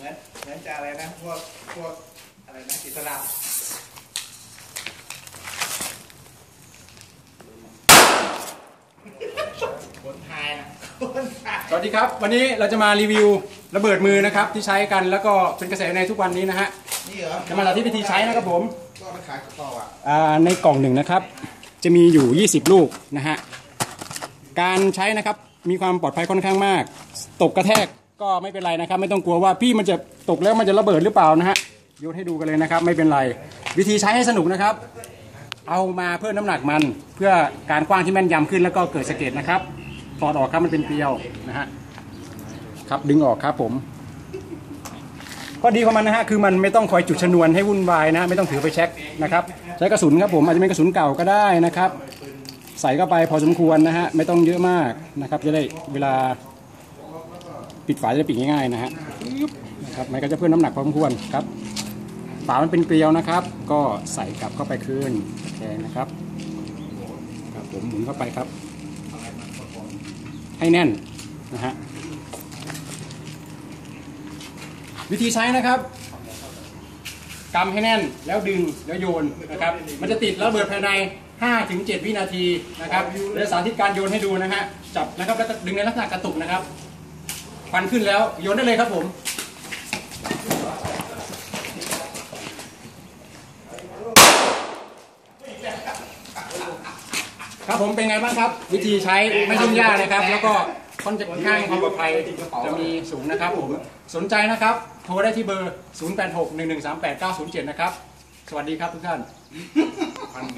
เหมือนเหมือนจะอะไรนะพวกพวกอะไรนะอิสลามคนไทยนะคนไทยสวัสดีครับ วันนี้เราจะมารีวิวระเบิดมือนะครับที่ใช้กันแล้วก็เป็นกระแสในทุกวันนี้นะฮะนี่เหรอจะมาสาธิตวิธีใช้นะครับผมก็เอาไปขายกระเป๋าอะอ่าในกล่องหนึ่งนะครับ จะมีอยู่ 20 ลูกนะฮะการใช้นะครับมีความปลอดภัยค่อนข้างมาก ตกกระแทก ก็ไม่เป็นไรนะครับ ไม่ต้องกลัวว่าพี่มันจะตกแล้วมันจะระเบิดหรือเปล่านะฮะโยนให้ดูกันเลยนะครับ ไม่เป็นไร วิธีใช้ให้สนุกนะครับ เอามาเพิ่มน้ำหนักมัน เพื่อการกว้างที่แม่นยำขึ้นแล้วก็เกิดสะเก็ดนะครับถอดออกครับมันเป็นเกลียวนะฮะครับดึงออกครับผมข้อดีของมันนะฮะคือมันไม่ต้องคอยจุดชนวนให้วุ่นวายนะไม่ต้องถือไปเช็คนะครับใช้กระสุนครับผมอาจจะเป็นกระสุนเก่าก็ได้นะครับ ใส่เข้าไปพอสมควรนะฮะไม่ต้องเยอะมากนะครับจะได้เวลา ปิดฝาจะปิดง่ายๆนะฮะนะครับมันก็จะเพิ่มน้ำหนักพอสมควรครับ ฝามันเป็นเกลียวนะครับ ก็ใส่กลับเข้าไปคืนแกงนะครับครับผมหมุนเข้าไปครับ ให้แน่นนะฮะวิธีใช้นะครับกำให้แน่นแล้วดึงแล้วโยนนะครับ มันจะติดแล้วเบิดภายใน 5-7 วินาทีนะครับเดี๋ยวสาธิตการโยนให้ดูนะฮะจับนะครับแล้วก็ดึงในลักษณะกระตุกนะครับ ควันขึ้นแล้วโยนได้เลยครับผมครับผมเป็นไงบ้างครับ วิธีใช้ไม่ยุ่งยากนะครับ แล้วก็ค่อนข้างความปลอดภัยจะมีสูงนะครับผมสนใจนะครับ โทรได้ที่เบอร์ 0861138907 นะครับ สวัสดีครับทุกท่าน